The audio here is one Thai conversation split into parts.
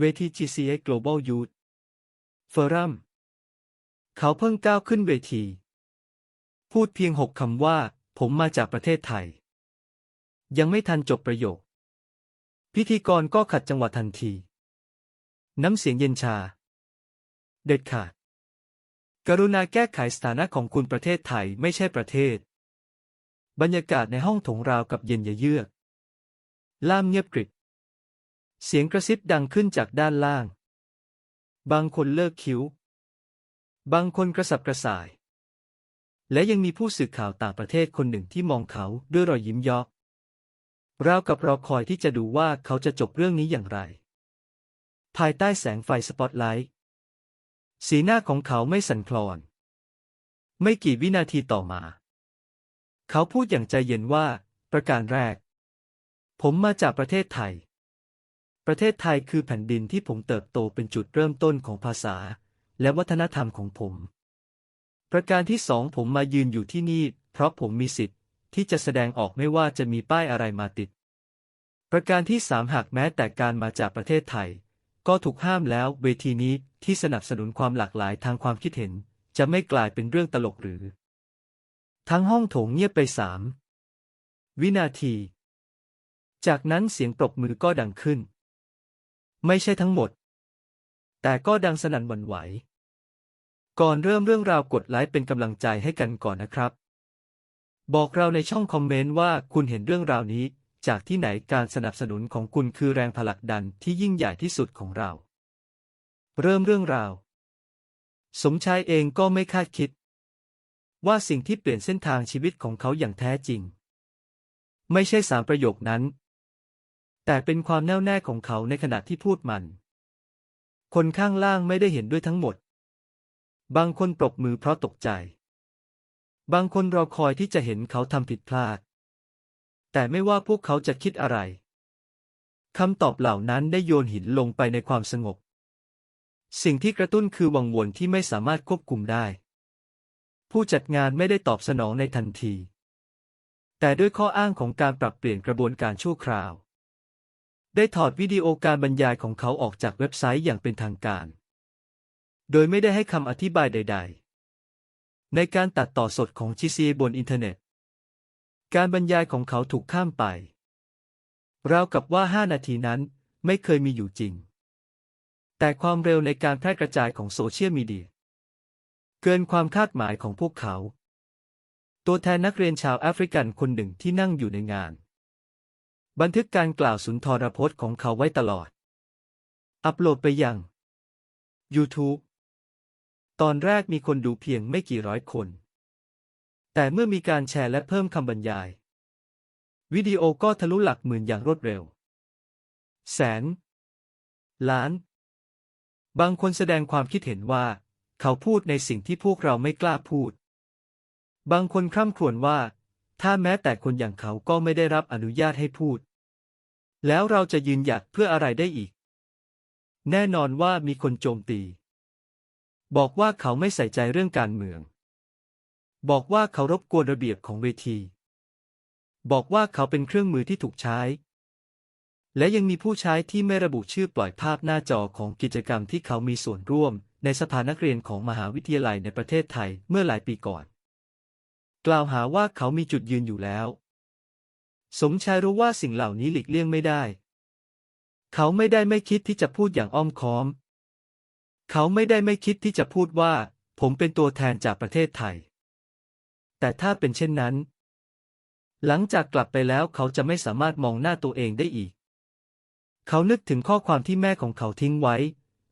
เวที GCA Global Youth Forum เขาเพิ่งก้าวขึ้นเวที พูดเพียงหกคำว่า ผมมาจากประเทศไทย ยังไม่ทันจบประโยค พิธีกรก็ขัดจังหวะทันที น้ำเสียงเย็นชา เด็ดขาด กรุณาแก้ไขสถานะของคุณประเทศไทยไม่ใช่ประเทศ บรรยากาศในห้องถงราวกับเย็นยะเยือก ล่ามเงียบกริบ เสียงกระซิบดังขึ้นจากด้านล่าง บางคนเลิกคิ้ว บางคนกระสับกระส่าย และยังมีผู้สื่อข่าวต่างประเทศคนหนึ่งที่มองเขาด้วยรอยยิ้มยาะราวกับรอคอยที่จะดูว่าเขาจะจบเรื่องนี้อย่างไร ภายใต้แสงไฟสปอตไลท์สีหน้าของเขาไม่สั่นคลอน ไม่กี่วินาทีต่อมา เขาพูดอย่างใจเย็นว่า ประการแรก ผมมาจากประเทศไทย ประเทศไทยคือแผ่นดินที่ผมเติบโตเป็นจุดเริ่มต้นของภาษา และวัฒนธรรมของผม ประการที่สองผมมายืนอยู่ที่นี่ เพราะผมมีสิทธิ์ ที่จะแสดงออกไม่ว่าจะมีป้ายอะไรมาติด ประการที่สามหากแม้แต่การมาจากประเทศไทย ก็ถูกห้ามแล้วเวทีนี้ที่สนับสนุนความหลากหลายทางความคิดเห็น จะไม่กลายเป็นเรื่องตลกหรือ ทั้งห้องโถงเงียบไปสามวินาที จากนั้นเสียงปรบมือก็ดังขึ้น ไม่ใช่ทั้งหมด แต่ก็ดังสนั่นหวั่นไหว ก่อนเริ่มเรื่องราวกดไลค์เป็นกำลังใจให้กันก่อนนะครับ บอกเราในช่องคอมเมนต์ว่าคุณเห็นเรื่องราวนี้ จากที่ไหนการสนับสนุนของคุณคือแรงผลักดันที่ยิ่งใหญ่ที่สุดของเรา เริ่มเรื่องราว สมชายเองก็ไม่คาดคิด ว่าสิ่งที่เปลี่ยนเส้นทางชีวิตของเขาอย่างแท้จริง ไม่ใช่สามประโยคนั้น แต่เป็นความแน่วแน่ของเขาในขณะที่พูดมัน คนข้างล่างไม่ได้เห็นด้วยทั้งหมด บางคนปรบมือเพราะตกใจ บางคนรอคอยที่จะเห็นเขาทำผิดพลาด แต่ไม่ว่าพวกเขาจะคิดอะไรคำตอบเหล่านั้นได้โยนหินลงไปในความสงบ สิ่งที่กระตุ้นคือวังวนที่ไม่สามารถควบคุมได้ ผู้จัดงานไม่ได้ตอบสนองในทันที แต่ด้วยข้ออ้างของการปรับเปลี่ยนกระบวนการชั่วคราว ได้ถอดวิดีโอการบรรยายของเขาออกจากเว็บไซต์อย่างเป็นทางการ โดยไม่ได้ให้คำอธิบายใด ๆ ในการตัดต่อสดของ GCA บนอินเทอร์เน็ต การบรรยายของเขาถูกข้ามไป ราวกับว่า 5 นาทีนั้นไม่เคยมีอยู่จริง แต่ความเร็วในการแพร่กระจายของโซเชียลมีเดีย เกินความคาดหมายของพวกเขา ตัวแทนนักเรียนชาวแอฟริกันคนหนึ่งที่นั่งอยู่ในงาน บันทึกการกล่าวสุนทรพจน์ของเขาไว้ตลอด อัปโหลดไปยัง YouTube ตอนแรกมีคนดูเพียงไม่กี่ร้อยคน แต่เมื่อมีการแชร์และเพิ่มคำบรรยาย วิดีโอก็ทะลุหลักหมื่นอย่างรวดเร็ว แสน ล้าน บางคนแสดงความคิดเห็นว่า เขาพูดในสิ่งที่พวกเราไม่กล้าพูด บางคนคร่ำครวญว่า ถ้าแม้แต่คนอย่างเขาก็ไม่ได้รับอนุญาตให้พูด แล้วเราจะยืนหยัดเพื่ออะไรได้อีก แน่นอนว่ามีคนโจมตี บอกว่าเขาไม่ใส่ใจเรื่องการเมือง บอกว่าเขารบกวนระเบียบของเวที บอกว่าเขาเป็นเครื่องมือที่ถูกใช้ และยังมีผู้ใช้ที่ไม่ระบุชื่อปล่อยภาพหน้าจอของกิจกรรมที่เขามีส่วนร่วม ในสภานักเรียนของมหาวิทยาลัยในประเทศไทยเมื่อหลายปีก่อน กล่าวหาว่าเขามีจุดยืนอยู่แล้ว สมชายรู้ว่าสิ่งเหล่านี้หลีกเลี่ยงไม่ได้ เขาไม่ได้ไม่คิดที่จะพูดอย่างอ้อมค้อม เขาไม่ได้ไม่คิดที่จะพูดว่า ผมเป็นตัวแทนจากประเทศไทย แต่ถ้าเป็นเช่นนั้น หลังจากกลับไปแล้วเขาจะไม่สามารถมองหน้าตัวเองได้อีก เขานึกถึงข้อความที่แม่ของเขาทิ้งไว้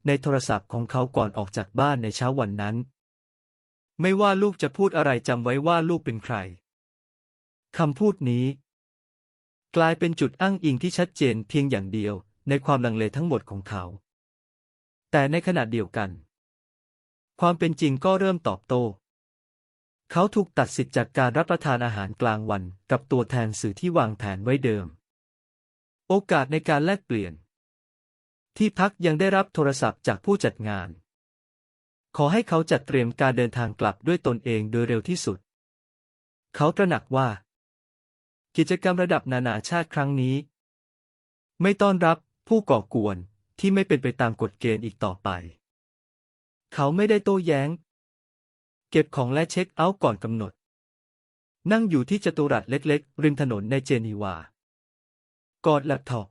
ในโทรศัพท์ของเขาก่อนออกจากบ้านในเช้าวันนั้น ไม่ว่าลูกจะพูดอะไรจำไว้ว่าลูกเป็นใครคำพูดนี้ กลายเป็นจุดอ้างอิงที่ชัดเจนเพียงอย่างเดียวในความลังเลทั้งหมดของเขา แต่ในขณะเดียวกัน ความเป็นจริงก็เริ่มตอบโต้ เขาถูกตัดสิทธิ์จากการรับประทานอาหารกลางวันกับตัวแทนสื่อที่วางแผนไว้เดิม โอกาสในการแลกเปลี่ยน ที่พักยังได้รับโทรศัพท์จากผู้จัดงาน ขอให้เขาจัดเตรียมการเดินทางกลับด้วยตนเองโดยเร็วที่สุด เขาตระหนักว่า กิจกรรมระดับนานาชาติครั้งนี้ ไม่ต้อนรับผู้ก่อกวนที่ไม่เป็นไปตามกฎเกณฑ์อีกต่อไป เขาไม่ได้โต้แย้ง เก็บของและเช็คเอาท์ก่อนกำหนด นั่งอยู่ที่จัตุรัสเล็กๆ ริมถนนในเจนีวากอดแล็ปท็อป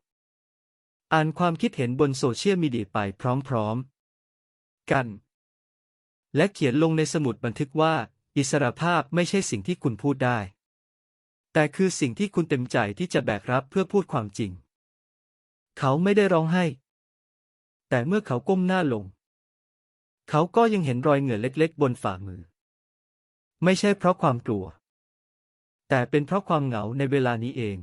อ่านความคิดเห็นบนโซเชียลมีเดียไปพร้อมๆ กัน และเขียนลงในสมุดบันทึกว่า อิสรภาพไม่ใช่สิ่งที่คุณพูดได้ แต่คือสิ่งที่คุณเต็มใจที่จะแบกรับเพื่อพูดความจริง เขาไม่ได้ร้องไห้ แต่เมื่อเขาก้มหน้าลง เขาก็ยังเห็นรอยเหงื่อเล็กๆ บนฝ่ามือ ไม่ใช่เพราะความกลัว แต่เป็นเพราะความเหงาในเวลานี้เอง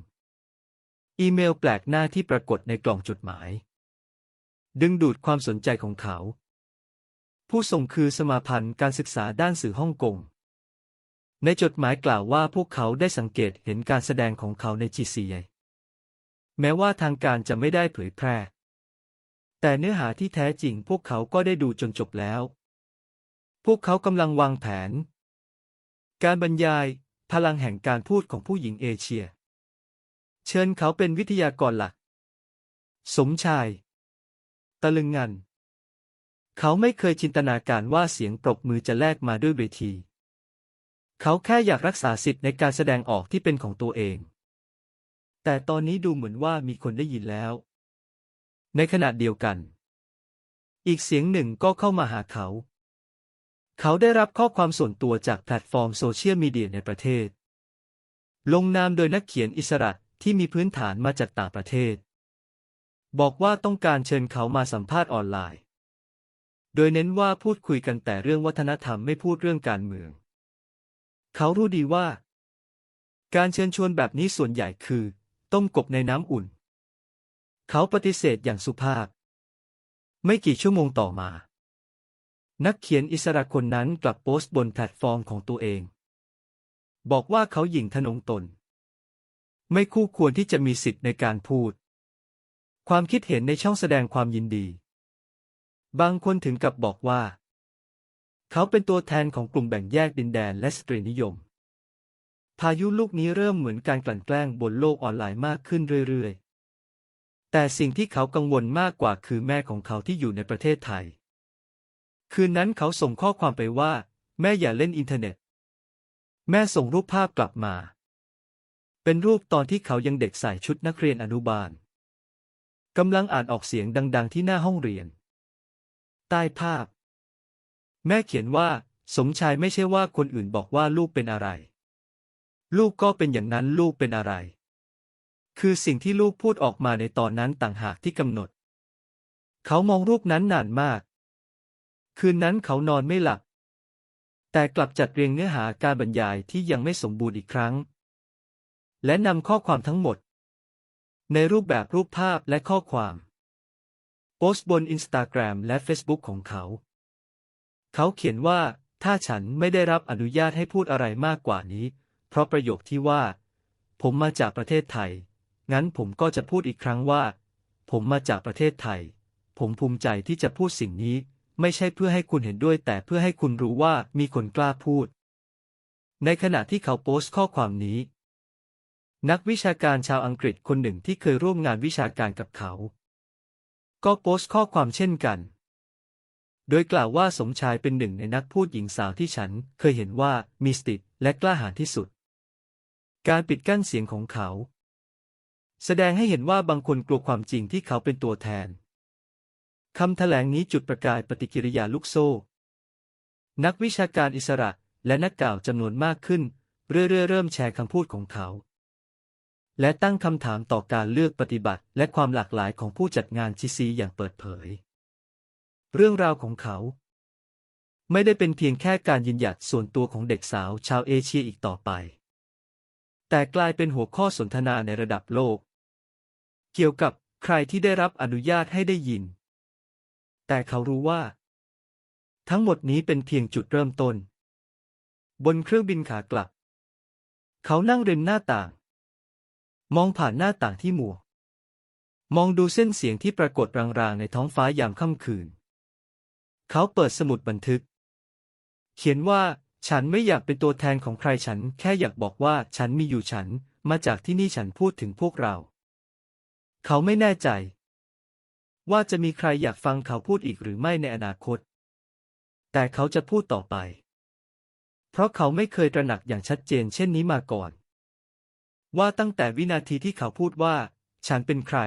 อีเมลแปลกหน้าที่ปรากฏในกล่องจดหมาย ดึงดูดความสนใจของเขา ผู้ส่งคือสมาพันธ์การศึกษาด้านสื่อฮ่องกง ในจดหมายกล่าวว่าพวกเขาได้สังเกตเห็นการแสดงของเขาใน GCA แม้ว่าทางการจะไม่ได้เผยแพร่ แต่เนื้อหาที่แท้จริงพวกเขาก็ได้ดูจนจบแล้ว พวกเขากำลังวางแผน การบรรยาย พลังแห่งการพูดของผู้หญิงเอเชีย เชิญเขาเป็นวิทยากรหลัก สมชาย ตะลึงงัน เขาไม่เคยจินตนาการว่าเสียงปรบมือจะแลกมาด้วยเวที เขาแค่อยากรักษาสิทธิ์ในการแสดงออกที่เป็นของตัวเอง แต่ตอนนี้ดูเหมือนว่ามีคนได้ยินแล้ว ในขณะเดียวกัน อีกเสียงหนึ่งก็เข้ามาหาเขา เขาได้รับข้อความส่วนตัวจากแพลตฟอร์มโซเชียลมีเดียในประเทศ ลงนามโดยนักเขียนอิสระที่มีพื้นฐานมาจากต่างประเทศ บอกว่าต้องการเชิญเขามาสัมภาษณ์ออนไลน์ โดยเน้นว่าพูดคุยกันแต่เรื่องวัฒนธรรมไม่พูดเรื่องการเมือง เขารู้ดีว่า การเชิญชวนแบบนี้ส่วนใหญ่คือ ต้มกบในน้ำอุ่น เขาปฏิเสธอย่างสุภาพ ไม่กี่ชั่วโมงต่อมา นักเขียนอิสระคนนั้นกลับโพสต์บนแพลตฟอร์มของตัวเอง บอกว่าเขาหยิ่งทนงตน ไม่คู่ควรที่จะมีสิทธิ์ในการพูด ความคิดเห็นในช่องแสดงความยินดี บางคนถึงกับบอกว่า เขาเป็นตัวแทนของกลุ่มแบ่งแยกดินแดนและสตรีนิยม พายุลูกนี้เริ่มเหมือนการกลั่นแกล้งบนโลกออนไลน์มากขึ้นเรื่อยๆ แต่สิ่งที่เขากังวลมากกว่าคือแม่ของเขาที่อยู่ในประเทศไทย คืนนั้นเขาส่งข้อความไปว่า แม่อย่าเล่นอินเทอร์เน็ต แม่ส่งรูปภาพกลับมา เป็นรูปตอนที่เขายังเด็กใส่ชุดนักเรียนอนุบาลกำลังอ่านออกเสียงดัง ๆ ที่หน้าห้องเรียน ใต้ภาพ แม่เขียนว่า สมชายไม่ใช่ว่าคนอื่นบอกว่าลูกเป็นอะไร ลูกก็เป็นอย่างนั้นลูกเป็นอะไร คือสิ่งที่ลูกพูดออกมาในตอนนั้นต่างหากที่กำหนด เขามองรูปนั้นนานมาก คืนนั้นเขานอนไม่หลับ แต่กลับจัดเรียงเนื้อหาการบรรยายที่ยังไม่สมบูรณ์อีกครั้ง และนำข้อความทั้งหมด ในรูปแบบรูปภาพและข้อความโพสต์บนอินสตาแกรมและ Facebook ของเขา เขาเขียนว่า ถ้าฉันไม่ได้รับอนุญาตให้พูดอะไรมากกว่านี้ เพราะประโยคที่ว่า ผมมาจากประเทศไทย งั้นผมก็จะพูดอีกครั้งว่า ผมมาจากประเทศไทย ผมภูมิใจที่จะพูดสิ่งนี้ ไม่ใช่เพื่อให้คุณเห็นด้วย แต่เพื่อให้คุณรู้ว่ามีคนกล้าพูด ในขณะที่เขาโพสต์ข้อความนี้ นักวิชาการชาวอังกฤษคนหนึ่งที่เคยร่วมงานวิชาการกับเขา ก็โพสต์ข้อความเช่นกัน โดยกล่าวว่าสมชายเป็นหนึ่งในนักพูดหญิงสาวที่ฉันเคยเห็นว่ามีสติและกล้าหาญที่สุด การปิดกั้นเสียงของเขา แสดงให้เห็นว่าบางคนกลัวความจริงที่เขาเป็นตัวแทนคำแถลงนี้จุดประกายปฏิกิริยาลูกโซ่ นักวิชาการอิสระและนักกล่าวจำนวนมากขึ้น เรื่อยๆเริ่มแชร์คำพูดของเขา และตั้งคำถามต่อการเลือกปฏิบัติ และความหลากหลายของผู้จัดงานจีซีอย่างเปิดเผย เรื่องราวของเขา ไม่ได้เป็นเพียงแค่การยืนหยัดส่วนตัวของเด็กสาวชาวเอเชียอีกต่อไป แต่กลายเป็นหัวข้อสนทนาในระดับโลก เกี่ยวกับใครที่ได้รับอนุญาตให้ได้ยิน แต่เขารู้ว่า ทั้งหมดนี้เป็นเพียงจุดเริ่มต้น บนเครื่องบินขากลับ เขานั่งริมหน้าต่าง มองผ่านหน้าต่างที่หมวกมองดูเส้นเสียงที่ปรากฏรางๆในท้องฟ้ายามค่ำคืน เขาเปิดสมุดบันทึก เขียนว่า ฉันไม่อยากเป็นตัวแทนของใครฉัน แค่อยากบอกว่าฉันมีอยู่ฉัน มาจากที่นี่ฉันพูดถึงพวกเรา เขาไม่แน่ใจ ว่าจะมีใครอยากฟังเขาพูดอีกหรือไม่ในอนาคต แต่เขาจะพูดต่อไป เพราะเขาไม่เคยตระหนักอย่างชัดเจนเช่นนี้มาก่อน ว่าตั้งแต่วินาทีที่เขาพูดว่า ฉันเป็นใคร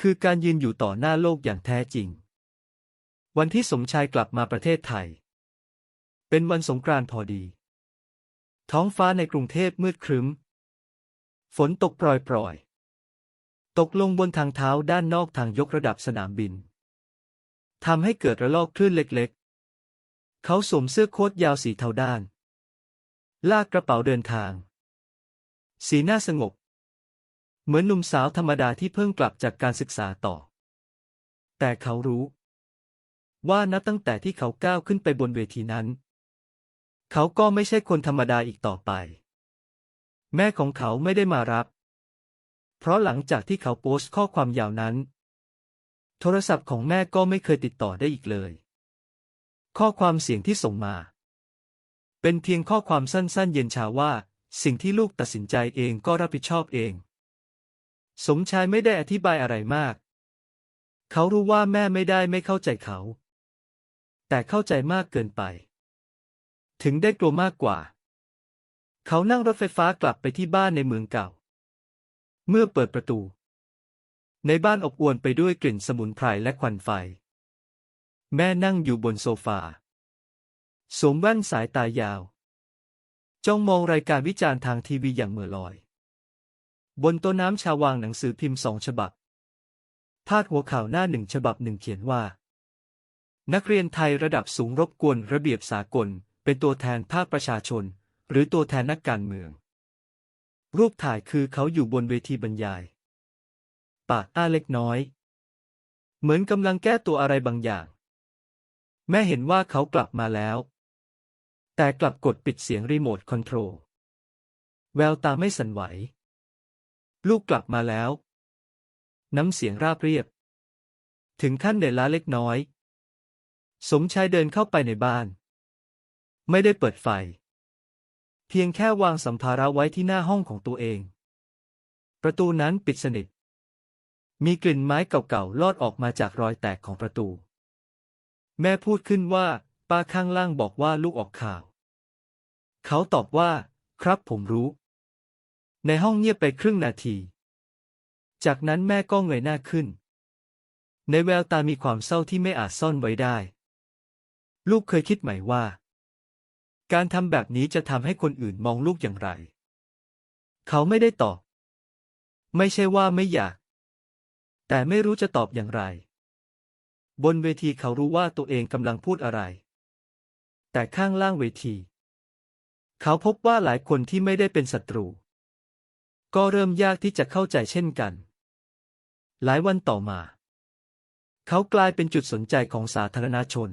คือการยืนอยู่ต่อหน้าโลกอย่างแท้จริง วันที่สมชายกลับมาประเทศไทย เป็นวันสงกรานต์พอดี ท้องฟ้าในกรุงเทพมืดครึ้ม ฝนตกปรอยๆ ตกลงบนทางเท้าด้านนอกทางยกระดับสนามบิน ทำให้เกิดระลอกคลื่นเล็กๆ เขาสวมเสื้อโค้ทยาวสีเทาด้าน ลากกระเป๋าเดินทาง สีหน้าสงบ เหมือนหนุ่มสาวธรรมดาที่เพิ่งกลับจากการศึกษาต่อ แต่เขารู้ ว่านับตั้งแต่ที่เขาก้าวขึ้นไปบนเวทีนั้น เขาก็ไม่ใช่คนธรรมดาอีกต่อไป แม่ของเขาไม่ได้มารับ เพราะหลังจากที่เขาโพสต์ข้อความยาวนั้น โทรศัพท์ของแม่ก็ไม่เคยติดต่อได้อีกเลย ข้อความเสียงที่ส่งมา เป็นเพียงข้อความสั้นๆ เย็นชาว่า สิ่งที่ลูกตัดสินใจเองก็รับผิดชอบเอง สมชายไม่ได้อธิบายอะไรมาก เขารู้ว่าแม่ไม่ได้ไม่เข้าใจเขา แต่เข้าใจมากเกินไป ถึงได้กลัวมากกว่า เขานั่งรถไฟฟ้ากลับไปที่บ้านในเมืองเก่า เมื่อเปิดประตู ในบ้านอบอวลไปด้วยกลิ่นสมุนไพรและควันไฟ แม่นั่งอยู่บนโซฟาสวมแว่นสายตายาว จ้องมองรายการวิจารณ์ทางทีวีอย่างเหม่อลอย บนโต๊ะน้ำชาวางหนังสือพิมพ์สองฉบับ พาดหัวข่าวหน้าหนึ่งฉบับหนึ่งเขียนว่า นักเรียนไทยระดับสูงรบกวนระเบียบสากล เป็นตัวแทนภาคประชาชน หรือตัวแทนนักการเมือง รูปถ่ายคือเขาอยู่บนเวทีบรรยาย ปากอ้าเล็กน้อย เหมือนกำลังแก้ตัวอะไรบางอย่าง แม่เห็นว่าเขากลับมาแล้ว แต่กลับกดปิดเสียงรีโมทคอนโทรลแววตาไม่สั่นไหว ลูกกลับมาแล้ว น้ำเสียงราบเรียบ ถึงขั้นเดล้าเล็กน้อย สมชายเดินเข้าไปในบ้าน ไม่ได้เปิดไฟ เพียงแค่วางสัมภาระไว้ที่หน้าห้องของตัวเอง ประตูนั้นปิดสนิท มีกลิ่นไม้เก่าๆลอดออกมาจากรอยแตกของประตู แม่พูดขึ้นว่า ป้าข้างล่างบอกว่าลูกออกข่าว เขาตอบว่า ครับผมรู้ ในห้องเงียบไปครึ่งนาที จากนั้นแม่ก็เงยหน้าขึ้น ในแววตามีความเศร้าที่ไม่อาจซ่อนไว้ได้ ลูกเคยคิดไหมว่า การทำแบบนี้จะทำให้คนอื่นมองลูกอย่างไร เขาไม่ได้ตอบ ไม่ใช่ว่าไม่อยาก แต่ไม่รู้จะตอบอย่างไร บนเวทีเขารู้ว่าตัวเองกำลังพูดอะไร แต่ข้างล่างเวที เขาพบว่าหลายคนที่ไม่ได้เป็นศัตรู ก็เริ่มยากที่จะเข้าใจเช่นกัน หลายวันต่อมา เขากลายเป็นจุดสนใจของสาธารณชน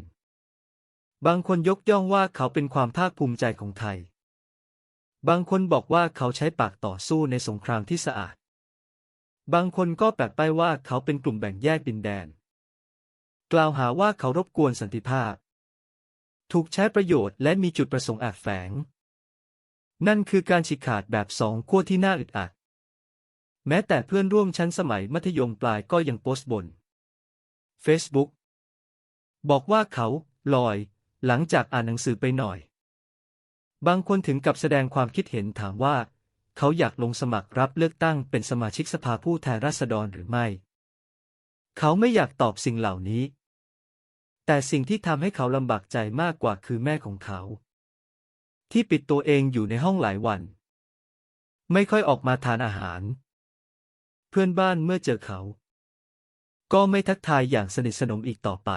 บางคนยกย่องว่าเขาเป็นความภาคภูมิใจของไทย บางคนบอกว่าเขาใช้ปากต่อสู้ในสงครามที่สะอาด บางคนก็แปลป้ายว่าเขาเป็นกลุ่มแบ่งแยกดินแดน กล่าวหาว่าเขารบกวนสันติภาพ ถูกใช้ประโยชน์และมีจุดประสงค์แอบแฝง นั่นคือการฉีกขาดแบบสองขั้วที่น่าอึดอัด แม้แต่เพื่อนร่วมชั้นสมัยมัธยมปลายก็ยังโพสต์บน Facebook บอกว่าเขาลอย หลังจากอ่านหนังสือไปหน่อย บางคนถึงกับแสดงความคิดเห็นถามว่า เขาอยากลงสมัครรับเลือกตั้งเป็นสมาชิกสภาผู้แทนราษฎรหรือไม่ เขาไม่อยากตอบสิ่งเหล่านี้ แต่สิ่งที่ทำให้เขาลำบากใจมากกว่าคือแม่ของเขา ที่ปิดตัวเองอยู่ในห้องหลายวัน ไม่ค่อยออกมาทานอาหาร เพื่อนบ้านเมื่อเจอเขา ก็ไม่ทักทายอย่างสนิทสนมอีกต่อไป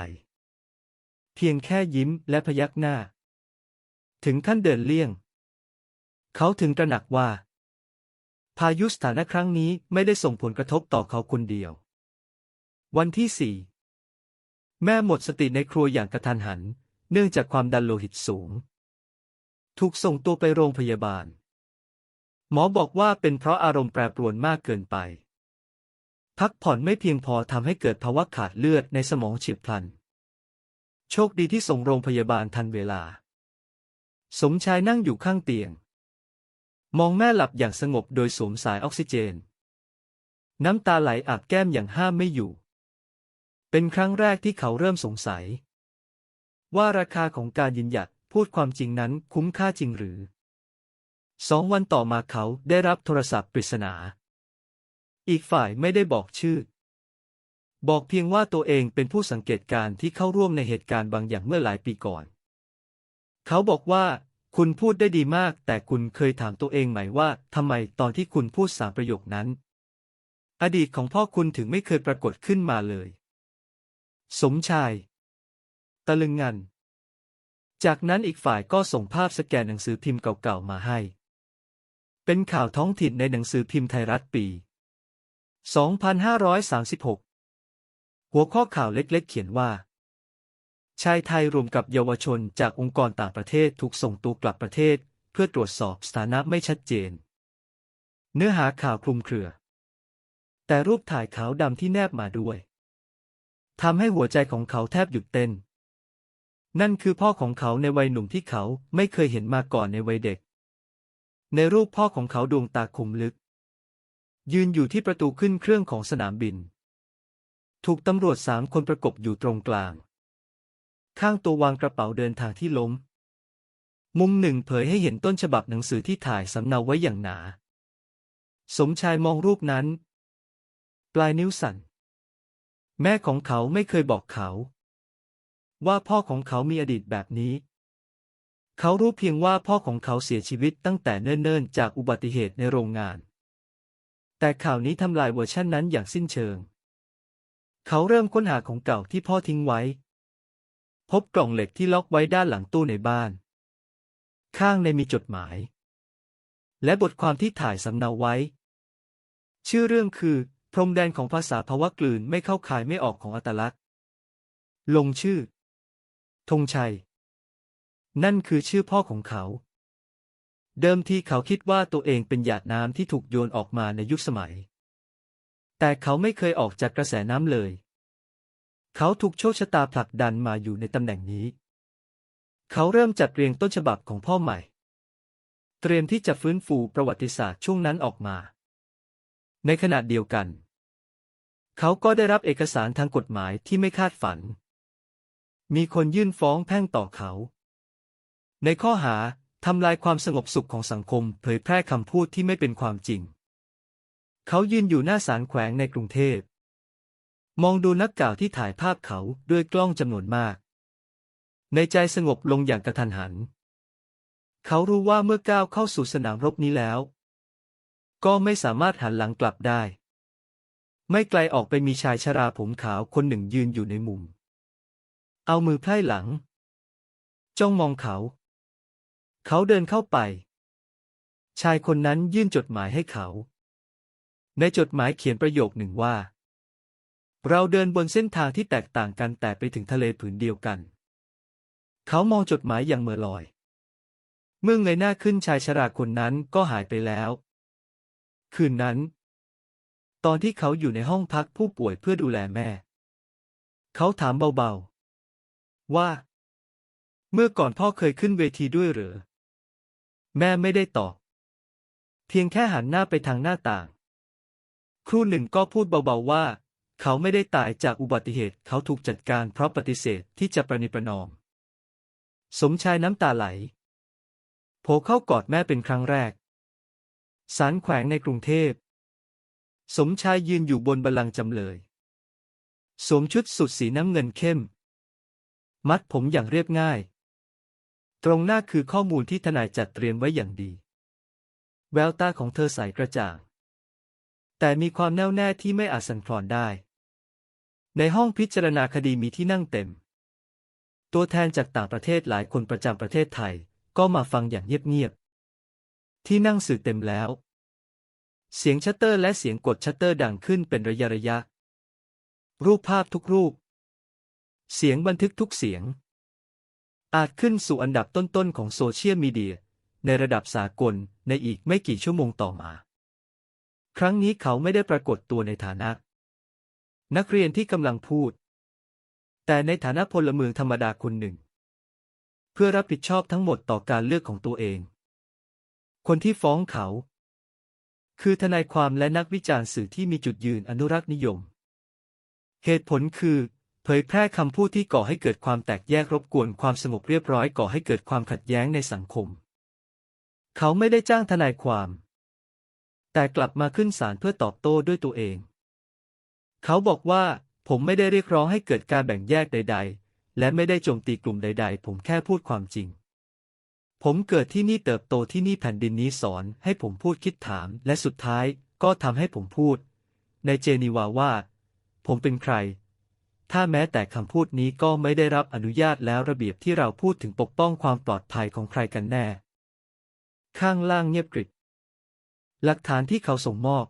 พียงแค่ยิ้มและพยักหน้า ถึงขั้นเดินเลี่ยง เขาถึงตระหนักว่า พายุสถานะครั้งนี้ไม่ได้ส่งผลกระทบต่อเขาคนเดียว วันที่สี่แม่หมดสติในครัวอย่างกระทันหัน เนื่องจากความดันโลหิตสูง ถูกส่งตัวไปโรงพยาบาล หมอบอกว่าเป็นเพราะอารมณ์แปรปรวนมากเกินไป พักผ่อนไม่เพียงพอทำให้เกิดภาวะขาดเลือดในสมองเฉียบพลัน โชคดีที่ส่งโรงพยาบาลทันเวลา สมชายนั่งอยู่ข้างเตียง มองแม่หลับอย่างสงบโดยสวมสายออกซิเจน น้ำตาไหลอาบแก้มอย่างห้ามไม่อยู่ เป็นครั้งแรกที่เขาเริ่มสงสัย ว่าราคาของการยืนหยัดพูดความจริงนั้นคุ้มค่าจริงหรือสองวันต่อมาเขาได้รับโทรศัพท์ปริศนา อีกฝ่ายไม่ได้บอกชื่อ บอกเพียงว่าตัวเองเป็นผู้สังเกตการณ์ที่เข้าร่วมในเหตุการณ์บางอย่างเมื่อหลายปีก่อน เขาบอกว่า คุณพูดได้ดีมาก แต่คุณเคยถามตัวเองไหมว่าทำไมตอนที่คุณพูดสามประโยคนั้น อดีตของพ่อคุณถึงไม่เคยปรากฏขึ้นมาเลย สมชาย ตะลึงงัน จากนั้นอีกฝ่ายก็ส่งภาพสแกนหนังสือพิมพ์เก่าๆมาให้ เป็นข่าวท้องถิ่นในหนังสือพิมพ์ไทยรัฐปี 2536 หัวข้อข่าวเล็กๆ เขียนว่า ชายไทยรวมกับเยาวชนจากองค์กรต่างประเทศถูกส่งตัวกลับประเทศ เพื่อตรวจสอบสถานะไม่ชัดเจน เนื้อหาข่าวคลุมเครือ แต่รูปถ่ายขาวดำที่แนบมาด้วยทำให้หัวใจของเขาแทบหยุดเต้น นั่นคือพ่อของเขาในวัยหนุ่มที่เขาไม่เคยเห็นมาก่อนในวัยเด็ก ในรูปพ่อของเขาดวงตาคมลึก ยืนอยู่ที่ประตูขึ้นเครื่องของสนามบิน ถูกตำรวจสามคนประกบอยู่ตรงกลาง ข้างตัววางกระเป๋าเดินทางที่ล้ม มุมหนึ่งเผยให้เห็นต้นฉบับหนังสือที่ถ่ายสำเนาไว้อย่างหนา สมชายมองรูปนั้น ปลายนิ้วสั่น แม่ของเขาไม่เคยบอกเขา ว่าพ่อของเขามีอดีตแบบนี้ เขารู้เพียงว่าพ่อของเขาเสียชีวิตตั้งแต่เนิ่นๆ จากอุบัติเหตุในโรงงาน แต่ข่าวนี้ทำลายเวอร์ชันนั้นอย่างสิ้นเชิง เขาเริ่มค้นหาของเก่าที่พ่อทิ้งไว้ พบกล่องเหล็กที่ล็อกไว้ด้านหลังตู้ในบ้าน ข้างในมีจดหมาย และบทความที่ถ่ายสำเนาไว้ ชื่อเรื่องคือ พรมแดนของภาษาภาวะกลืนไม่เข้าข่ายไม่ออกของอัตลักษณ์ ลงชื่อธงชัย นั่นคือชื่อพ่อของเขา เดิมทีเขาคิดว่าตัวเองเป็นหยาดน้ำที่ถูกโยนออกมาในยุคสมัย แต่เขาไม่เคยออกจากกระแสน้ำเลย เขาถูกโชคชะตาผลักดันมาอยู่ในตำแหน่งนี้ เขาเริ่มจัดเรียงต้นฉบับของพ่อใหม่ เตรียมที่จะฟื้นฟูประวัติศาสตร์ช่วงนั้นออกมา ในขณะเดียวกัน เขาก็ได้รับเอกสารทางกฎหมายที่ไม่คาดฝัน มีคนยื่นฟ้องแพ่งต่อเขา ในข้อหาทำลายความสงบสุขของสังคม เผยแพร่คำพูดที่ไม่เป็นความจริง เขายืนอยู่หน้าศาลแขวงในกรุงเทพ มองดูนักข่าวที่ถ่ายภาพเขาด้วยกล้องจำนวนมาก ในใจสงบลงอย่างกระทันหัน เขารู้ว่าเมื่อก้าวเข้าสู่สนามรบนี้แล้ว ก็ไม่สามารถหันหลังกลับได้ ไม่ไกลออกไปมีชายชราผมขาวคนหนึ่งยืนอยู่ในมุม เอามือไพร่หลัง จ้องมองเขา เขาเดินเข้าไป ชายคนนั้นยื่นจดหมายให้เขา ในจดหมายเขียนประโยคหนึ่งว่า เราเดินบนเส้นทางที่แตกต่างกันแต่ไปถึงทะเลผืนเดียวกัน เขามองจดหมายอย่างเมื่อลอย เมื่อเงยหน้าขึ้นชายชราคนนั้นก็หายไปแล้ว คืนนั้น ตอนที่เขาอยู่ในห้องพักผู้ป่วยเพื่อดูแลแม่ เขาถามเบาๆ ว่า เมื่อก่อนพ่อเคยขึ้นเวทีด้วยหรือ แม่ไม่ได้ตอบ เพียงแค่หันหน้าไปทางหน้าต่าง ครู่หนึ่งก็พูดเบาๆว่า เขาไม่ได้ตายจากอุบัติเหตุเขาถูกจัดการเพราะปฏิเสธที่จะประนิประนอม สมชายน้ำตาไหลโผเข้ากอดแม่เป็นครั้งแรกศาลแขวงในกรุงเทพ สมชายยืนอยู่บนบัลลังก์จำเลย สวมชุดสุดสีน้ำเงินเข้ม มัดผมอย่างเรียบง่าย ตรงหน้าคือข้อมูลที่ทนายจัดเตรียมไว้อย่างดี แววตาของเธอใสกระจ่าง แต่มีความแน่วแน่ที่ไม่อาจสั่นคลอนได้ ในห้องพิจารณาคดีมีที่นั่งเต็ม ตัวแทนจากต่างประเทศหลายคนประจำประเทศไทย ก็มาฟังอย่างเงียบๆ ที่นั่งสื่อเต็มแล้ว เสียงชัตเตอร์และเสียงกดชัตเตอร์ดังขึ้นเป็นระยะระยะ รูปภาพทุกรูป เสียงบันทึกทุกเสียง อาจขึ้นสู่อันดับต้นๆของโซเชียลมีเดียในระดับสากลในอีกไม่กี่ชั่วโมงต่อมา ครั้งนี้เขาไม่ได้ปรากฏตัวในฐานะ นักเรียนที่กำลังพูด แต่ในฐานะพลเมืองธรรมดาคนหนึ่ง เพื่อรับผิดชอบทั้งหมดต่อการเลือกของตัวเอง คนที่ฟ้องเขา คือทนายความและนักวิจารณ์สื่อที่มีจุดยืนอนุรักษ์นิยม เหตุผลคือ เผยแพร่คำพูดที่ก่อให้เกิดความแตกแยกรบกวนความสงบเรียบร้อยก่อให้เกิดความขัดแย้งในสังคม เขาไม่ได้จ้างทนายความ แต่กลับมาขึ้นศาลเพื่อตอบโต้ด้วยตัวเอง เขาบอกว่าผมไม่ได้เรียกร้องให้เกิดการแบ่งแยกใด ๆ และไม่ได้โจมตีกลุ่มใด ๆ ผมแค่พูดความจริง ผมเกิดที่นี่เติบโตที่นี่แผ่นดินนี้สอน ให้ผมพูดคิดถาม และสุดท้ายก็ทำให้ผมพูด ในเจนีวาว่า ผมเป็นใคร ถ้าแม้แต่คำพูดนี้ก็ไม่ได้รับอนุญาตแล้วระเบียบที่เราพูดถึงปกป้องความปลอดภัยของใครกันแน่ ข้างล่างเงียบกริบ หลักฐานที่เขาส่งมอบ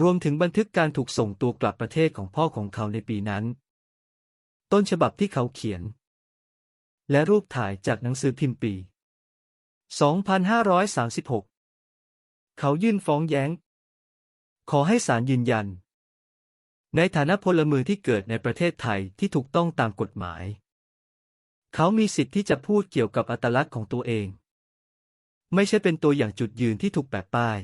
รวมถึงบันทึกการถูกส่งตัวกลับประเทศของพ่อของเขาในปีนั้น ต้นฉบับที่เขาเขียน และรูปถ่ายจากหนังสือพิมพ์ปี 2536 เขายื่นฟ้องแย้ง ขอให้ศาลยืนยัน ในฐานะพลเมืองที่เกิดในประเทศไทยที่ถูกต้องตามกฎหมาย เขามีสิทธิ์ที่จะพูดเกี่ยวกับอัตลักษณ์ของตัวเอง ไม่ใช่เป็นตัวอย่างจุดยืนที่ถูกแปะป้าย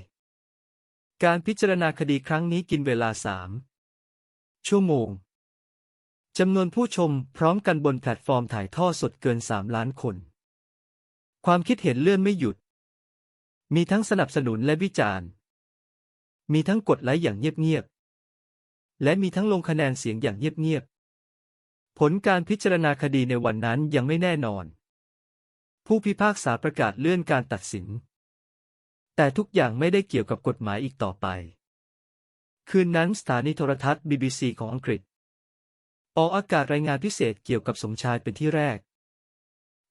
การพิจารณาคดีครั้งนี้กินเวลาสามชั่วโมงจำนวนผู้ชมพร้อมกันบนแพลตฟอร์มถ่ายทอดสดเกินสามล้านคน ความคิดเห็นเลื่อนไม่หยุด มีทั้งสนับสนุนและวิจารณ์ มีทั้งกดไลค์อย่างเงียบๆ และมีทั้งลงคะแนนเสียงอย่างเงียบๆ ผลการพิจารณาคดีในวันนั้นยังไม่แน่นอน ผู้พิพากษาประกาศเลื่อนการตัดสิน แต่ทุกอย่างไม่ได้เกี่ยวกับกฎหมายอีกต่อไป คืนนั้นสถานีโทรทัศน์ BBC ของอังกฤษ ออกอากาศรายงานพิเศษเกี่ยวกับสมชายเป็นที่แรก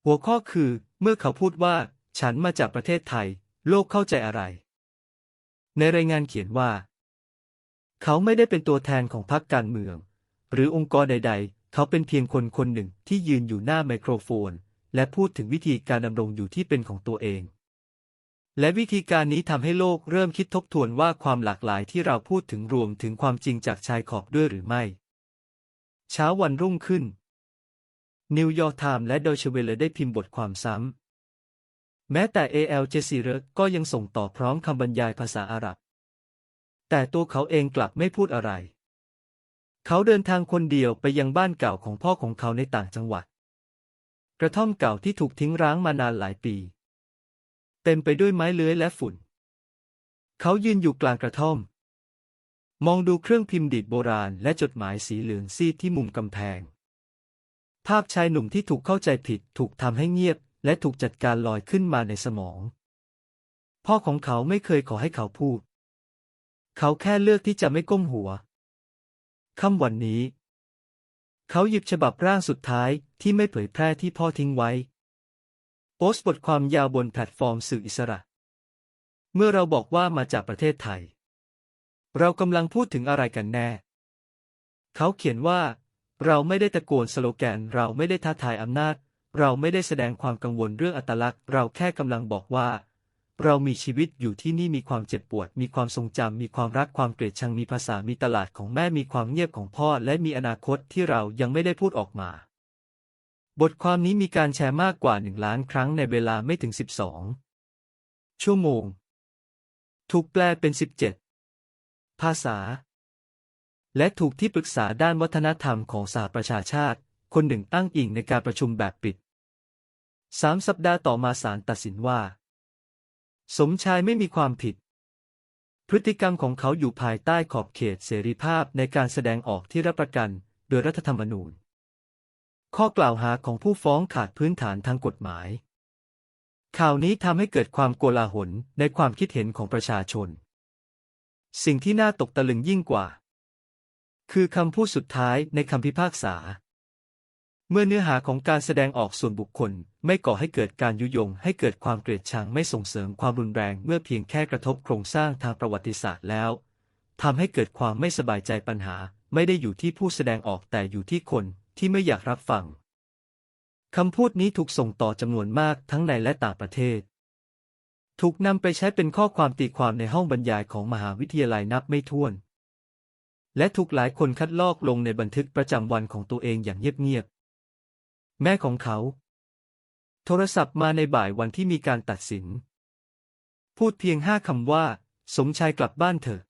หัวข้อคือ เมื่อเขาพูดว่า ฉันมาจากประเทศไทย โลกเข้าใจอะไร ในรายงานเขียนว่า เขาไม่ได้เป็นตัวแทนของพรรคการเมือง หรือองค์กรใด ๆ เขาเป็นเพียงคนคนหนึ่งที่ยืนอยู่หน้าไมโครโฟน และพูดถึงวิธีการดำรงอยู่ที่เป็นของตัวเอง และวิธีการนี้ทำให้โลกเริ่มคิดทบทวนว่าความหลากหลายที่เราพูดถึงรวมถึงความจริงจากชายขอบด้วยหรือไม่ เช้าวันรุ่งขึ้น นิวยอร์กไทม์และดอยเชเวลได้พิมพ์บทความซ้ำ แม้แต่ AL j a z e r a ก็ยังส่งต่อพร้อมคำบรรยายภาษาอาหรับ แต่ตัวเขาเองกลับไม่พูดอะไร เขาเดินทางคนเดียวไปยังบ้านเก่าของพ่อของเขาในต่างจังหวัด กระท่อมเก่าที่ถูกทิ้งร้างมานานหลายปี เต็มไปด้วยไม้เลื้อยและฝุ่น เขายืนอยู่กลางกระท่อม มองดูเครื่องพิมพ์ดีดโบราณและจดหมายสีเหลืองซีดที่มุมกำแพง ภาพชายหนุ่มที่ถูกเข้าใจผิดถูกทำให้เงียบ และถูกจัดการลอยขึ้นมาในสมอง พ่อของเขาไม่เคยขอให้เขาพูด เขาแค่เลือกที่จะไม่ก้มหัวค่ำวันนี้ เขาหยิบฉบับร่างสุดท้าย ที่ไม่เผยแพร่ที่พ่อทิ้งไว้ โพสต์บทความยาวบนแพลตฟอร์มสื่ออิสระ เมื่อเราบอกว่ามาจากประเทศไทย เรากำลังพูดถึงอะไรกันแน่ เขาเขียนว่า เราไม่ได้ตะโกนสโลแกน เราไม่ได้ท้าทายอำนาจ เราไม่ได้แสดงความกังวลเรื่องอัตลักษณ์ เราแค่กำลังบอกว่า เรามีชีวิตอยู่ที่นี่มีความเจ็บปวด มีความทรงจำมีความรักความเกลียดชังมีภาษามีตลาดของแม่มีความเงียบของพ่อ และมีอนาคตที่เรายังไม่ได้พูดออกมา บทความนี้มีการแชร์มากกว่าหนึ่งล้านครั้งในเวลาไม่ถึง 12 ชั่วโมง ถูกแปลเป็น 17 ภาษา และถูกที่ปรึกษาด้านวัฒนธรรมของสหประชาชาติ คนหนึ่งอ้างอิงในการประชุมแบบปิด สามสัปดาห์ต่อมาศาลตัดสินว่า สมชายไม่มีความผิด พฤติกรรมของเขาอยู่ภายใต้ขอบเขตเสรีภาพในการแสดงออกที่รับประกันโดยรัฐธรรมนูญ ข้อกล่าวหาของผู้ฟ้องขาดพื้นฐานทางกฎหมาย ข่าวนี้ทำให้เกิดความโกลาหลในความคิดเห็นของประชาชน สิ่งที่น่าตกตะลึงยิ่งกว่า คือคำพูดสุดท้ายในคำพิพากษา เมื่อเนื้อหาของการแสดงออกส่วนบุคคลไม่ก่อให้เกิดการยุยง ให้เกิดความเกลียดชังไม่ส่งเสริมความรุนแรง เมื่อเพียงแค่กระทบโครงสร้างทางประวัติศาสตร์แล้วทำให้เกิดความไม่สบายใจปัญหา ไม่ได้อยู่ที่ผู้แสดงออกแต่อยู่ที่คน ที่ไม่อยากรับฟังคำพูดนี้ถูกส่งต่อจำนวนมากทั้งในและต่างประเทศ ถูกนำไปใช้เป็นข้อความตีความในห้องบรรยายของมหาวิทยาลัยนับไม่ถ้วน และถูกหลายคนคัดลอกลงในบันทึกประจำวันของตัวเองอย่างเงียบๆ แม่ของเขา โทรศัพท์มาในบ่ายวันที่มีการตัดสิน พูดเพียงห้าคำว่า สมชายกลับบ้านเถอะ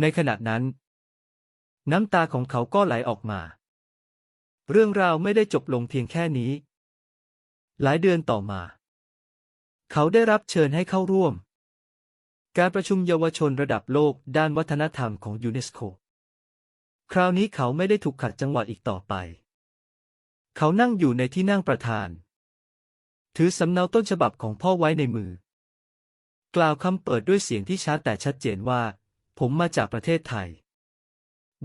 ในขณะนั้น น้ำตาของเขาก็ไหลออกมา เรื่องราวไม่ได้จบลงเพียงแค่นี้ หลายเดือนต่อมา เขาได้รับเชิญให้เข้าร่วม การประชุมเยาวชนระดับโลกด้านวัฒนธรรมของยูเนสโก คราวนี้เขาไม่ได้ถูกขัดจังหวะอีกต่อไป เขานั่งอยู่ในที่นั่งประธาน ถือสำเนาต้นฉบับของพ่อไว้ในมือ กล่าวคำเปิดด้วยเสียงที่ชัดแต่ชัดเจนว่า ผมมาจากประเทศไทย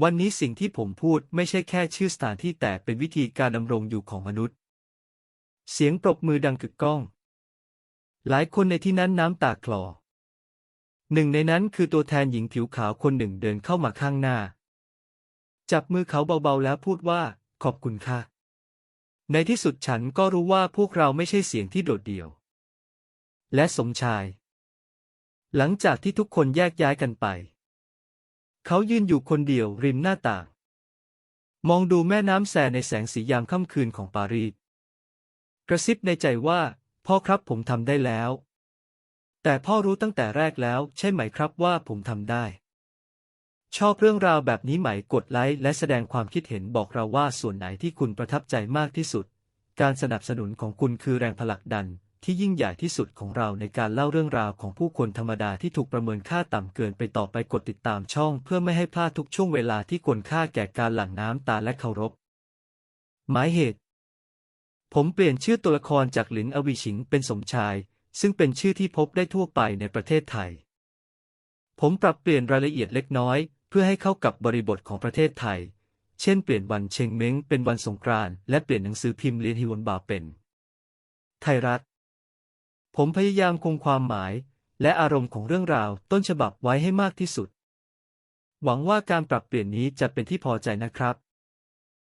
วันนี้สิ่งที่ผมพูดไม่ใช่แค่ชื่อสถานที่แต่เป็นวิธีการดำรงอยู่ของมนุษย์ เสียงปรบมือดังกึกก้อง หลายคนในที่นั้นน้ำตาคลอ หนึ่งในนั้นคือตัวแทนหญิงผิวขาวคนหนึ่งเดินเข้ามาข้างหน้า จับมือเขาเบาๆแล้วพูดว่า ขอบคุณค่ะ ในที่สุดฉันก็รู้ว่าพวกเราไม่ใช่เสียงที่โดดเดี่ยว และสมชาย หลังจากที่ทุกคนแยกย้ายกันไป เขายืนอยู่คนเดียวริมหน้าต่าง มองดูแม่น้ำแสในแสงสียามค่ำคืนของปารีสกระซิบในใจว่า พ่อครับผมทำได้แล้ว แต่พ่อรู้ตั้งแต่แรกแล้วใช่ไหมครับว่าผมทำได้ ชอบเรื่องราวแบบนี้ไหมกดไลค์และแสดงความคิดเห็นบอกเราว่าส่วนไหนที่คุณประทับใจมากที่สุด การสนับสนุนของคุณคือแรงผลักดัน ที่ยิ่งใหญ่ที่สุดของเราในการเล่าเรื่องราวของผู้คนธรรมดาที่ถูกประเมินค่าต่ำเกินไปต่อไปกดติดตามช่อง เพื่อไม่ให้พลาดทุกช่วงเวลาที่ควรค่าแก่การหลั่งน้ำตาและเคารพ หมายเหตุ ผมเปลี่ยนชื่อตัวละครจากหลินอวีชิงเป็นสมชาย ซึ่งเป็นชื่อที่พบได้ทั่วไปในประเทศไทย ผมปรับเปลี่ยนรายละเอียดเล็กน้อย เพื่อให้เข้ากับบริบทของประเทศไทย เช่น เปลี่ยนวันเชงเม้งเป็นวันสงกรานต์และเปลี่ยนหนังสือพิมพ์เลียนฮิวนบาเป็น ไทยรัฐ ผมพยายามคงความหมาย และอารมณ์ของเรื่องราวต้นฉบับไว้ให้มากที่สุด หวังว่าการปรับเปลี่ยนนี้จะเป็นที่พอใจนะครับ